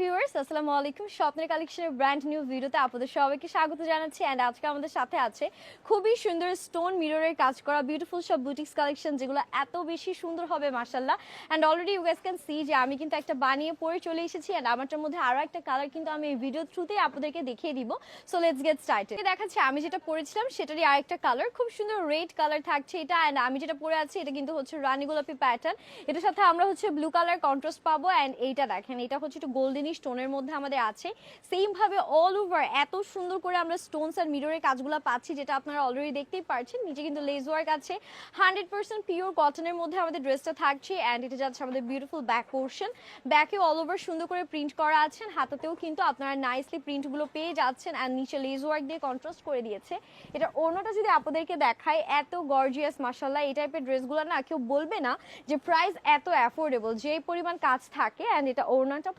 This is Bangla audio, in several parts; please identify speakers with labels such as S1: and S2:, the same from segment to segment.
S1: ভিউয়ার্স আসসালামু আলাইকুম। স্বপ্নের কালেকশনের ব্র্যান্ড নিউ ভিডিওতে আপনাদের সবাইকে স্বাগত জানাচ্ছি অ্যান্ড আজকে আমাদের সাথে আছে খুবই সুন্দর স্টোন মিররের কাজ করা বিউটিফুল সব বুটিক্স কালেকশন যেগুলো এত বেশি সুন্দর হবে মার্শাল্লাহ and already you guys can see যে আমি কিন্তু একটা বানিয়ে পরে চলে এসেছি অ্যান্ড আমারটার মধ্যে আরও একটা কালার কিন্তু আমি এই ভিডিও থ্রুতেই আপনাদেরকে দেখিয়ে দিব। সো লেটস গেট স্টার্টেড দেখাচ্ছি, আমি যেটা পরেছিলাম সেটারই আরেকটা কালার খুব সুন্দর রেড কালার থাকছে এটা অ্যান্ড আমি যেটা পরে আছি এটা কিন্তু হচ্ছে রানী গোলাপি প্যাটার্ন এটার সাথে আমরা হচ্ছে ব্লু কালার কন্ট্রাস্ট পাবো অ্যান্ড এইটা দেখেন, এটা হচ্ছে একটু গোল্ডেনি স্টোনের মধ্যে আমাদের আছে। সেম ভাবে অল ওভার এত সুন্দর করে আমরা স্টোনস আর মিররের কাজগুলো পাচ্ছি, যেটা আপনারা অলরেডি দেখতেই পারছেন। নিচে কিন্তু লেজ ওয়ার্ক আছে। হান্ড্রেড পার্সেন্ট পিওর কটনের মধ্যে আমাদের ড্রেসটা থাকছে অ্যান্ড এটা যাচ্ছে আমাদের বিউটিফুল ব্যাক পোর্শন ব্যাকে অল ওভার সুন্দর করে প্রিন্ট করা আছেন হাতাতেও কিন্তু আপনারা নাইসলি প্রিন্টগুলো পেয়ে যাচ্ছেন অ্যান্ড নিচে লেজ ওয়ার্ক দিয়ে কন্ট্রাস্ট করে দিয়েছে। এটা ওড়নাটা যদি আপনাদেরকে দেখায় এত গর্জিয়াস মাসাল্লাহ এই টাইপের ড্রেসগুলো না কেউ বলবে না যে প্রাইস এত অ্যাফোর্ডেবল যে পরিমাণ কাজ থাকে অ্যান্ড এটা ওড়নাটা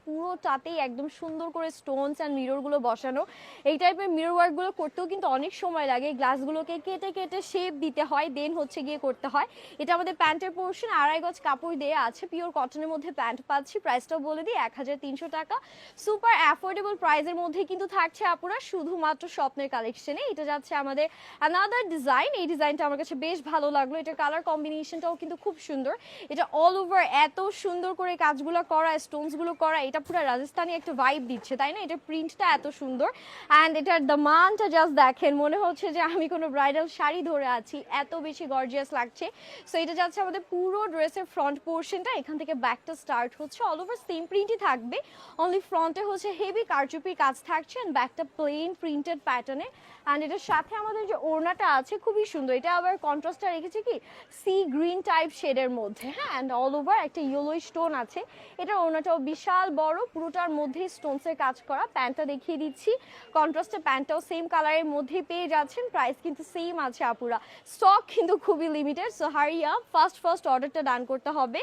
S1: পুরোটাতেই একদম সুন্দর করে স্টোনস অ্যান্ড মিররগুলো বসানো। এই টাইপের মিরর ওয়ার্কগুলো করতেও কিন্তু অনেক সময় লাগে। গ্লাসগুলোকে কেটে কেটে শেপ দিতে হয় দেন হচ্ছে গিয়ে করতে হয়। এটা আমাদের প্যান্টের পোর্শন আড়াই গজ কাপড় দেওয়া আছে পিওর কটনের মধ্যে প্যান্ট পাচ্ছি। প্রাইসটাও বলে দিই এক হাজার তিনশো টাকা। সুপার অ্যাফোর্ডেবল প্রাইসের মধ্যে কিন্তু থাকছে আপুরা, শুধুমাত্র স্বপ্নের কালেকশনে এটা যাচ্ছে আমাদের অ্যানাদার ডিজাইন এই ডিজাইনটা আমার কাছে বেশ ভালো লাগল। এটার কালার কম্বিনেশনটাও কিন্তু খুব সুন্দর। এটা অল ওভার এত সুন্দর করে কাজগুলো করা স্টোনসগুলো করা, এটা পুরো রাজস্থানি একটা ভাইব দিচ্ছে, তাই না? এটা প্রিন্টটা এত সুন্দর। অ্যান্ড এটার দামানটা জাস্ট দেখেন, মনে হচ্ছে যে আমি কোনো ব্রাইডাল শাড়ি ধরে আছি, এত বেশি গর্জিয়াস লাগছে। সো এটা যাচ্ছে আমাদের পুরো ড্রেসের ফ্রন্ট পোর্শনটা এখান থেকে ব্যাকটা স্টার্ট হচ্ছে। অল ওভার সেম প্রিন্টই থাকবে অনলি ফ্রন্টে হচ্ছে হেভি কারচুপির কাজ থাকছে অ্যান্ড ব্যাকটা প্লেন প্রিন্টেড প্যাটার্নে অ্যান্ড এটার সাথে আমাদের যে ওড়নাটা আছে, খুবই সুন্দর। এটা আবার কন্ট্রাস্টটা রেখেছে কি? সি গ্রিন টাইপ শেডের মধ্যে হ্যাঁ? অ্যান্ড অল ওভার একটা ইয়েলো স্টোন আছে। এটা ওড়নাটাও বিশাল বড় পুরোটার মধ্যে স্টোনসের কাজ করা প্যান্টটা দেখিয়ে দিচ্ছি। কন্ট্রাস্টে প্যান্টটাও সেম কালারের মধ্যে পেয়ে যাচ্ছেন। প্রাইস কিন্তু সেম আছে আপুরা। স্টক কিন্তু খুবই লিমিটেড সো হারিয়া ফার্স্ট ফার্স্ট অর্ডারটা ডান করতে হবে।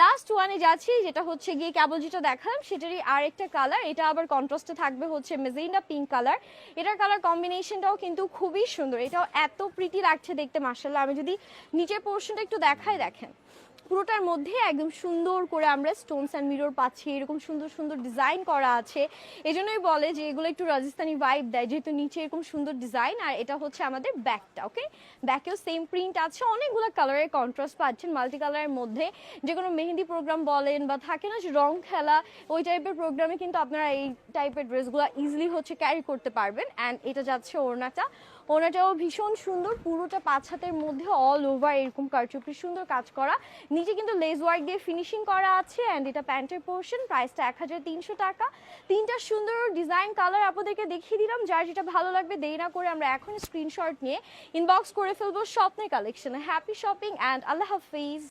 S1: লাস্ট ওয়ানে যাচ্ছি, যেটা হচ্ছে গিয়ে কেবল যেটা দেখালাম, সেটারই আরেকটা কালার এটা আবার কন্ট্রাস্টে থাকবে হচ্ছে মেজেন্ডা পিঙ্ক কালার এটার কালার কম্বিনেশনটাও কিন্তু খুবই সুন্দর। এটাও এত প্রিটি লাগছে দেখতে মার্শাল্লাহ আমি যদি নিচের পোর্শনটা একটু দেখাই, দেখেন। পুরোটার মধ্যে একদম সুন্দর করে আমরা স্টোনস অ্যান্ড মিরর পাচ্ছি, এরকম সুন্দর সুন্দর ডিজাইন করা আছে। এই জন্যই বলে যে এগুলো একটু রাজস্থানি ভাইব দেয়, যেহেতু নিচে এরকম সুন্দর ডিজাইন আর এটা হচ্ছে আমাদের ব্যাকটা ওকে ব্যাকেও সেম প্রিন্ট আছে, অনেকগুলো কালারের কন্ট্রাস্ট পাচ্ছেন মাল্টি কালারের মধ্যে। যে কোনো মেহেন্দি প্রোগ্রাম বলেন বা থাকে না যে রং খেলা, ওই টাইপের প্রোগ্রামে কিন্তু আপনারা এই টাইপের ড্রেসগুলো ইজিলি হচ্ছে ক্যারি করতে পারবেন। অ্যান্ড এটা যাচ্ছে ওড়নাটা। ওনাটাও ভীষণ সুন্দর, পুরোটা পাঁচ হাতের মধ্যে অল ওভার এরকম কারচুপি সুন্দর কাজ করা। নিচে কিন্তু লেস ওয়ার্ক দিয়ে ফিনিশিং করা আছে অ্যান্ড এটা প্যান্টের পোর্শন প্রাইসটা এক হাজার তিনশো টাকা। তিনটা সুন্দর ডিজাইন কালার আপনাদেরকে দেখিয়ে দিলাম, যার যেটা ভালো লাগবে দেরি না করে আমরা এখন স্ক্রিনশট নিয়ে ইনবক্স করে ফেলব স্বপ্নের কালেকশনে হ্যাপি শপিং অ্যান্ড আল্লাহ হাফিজ।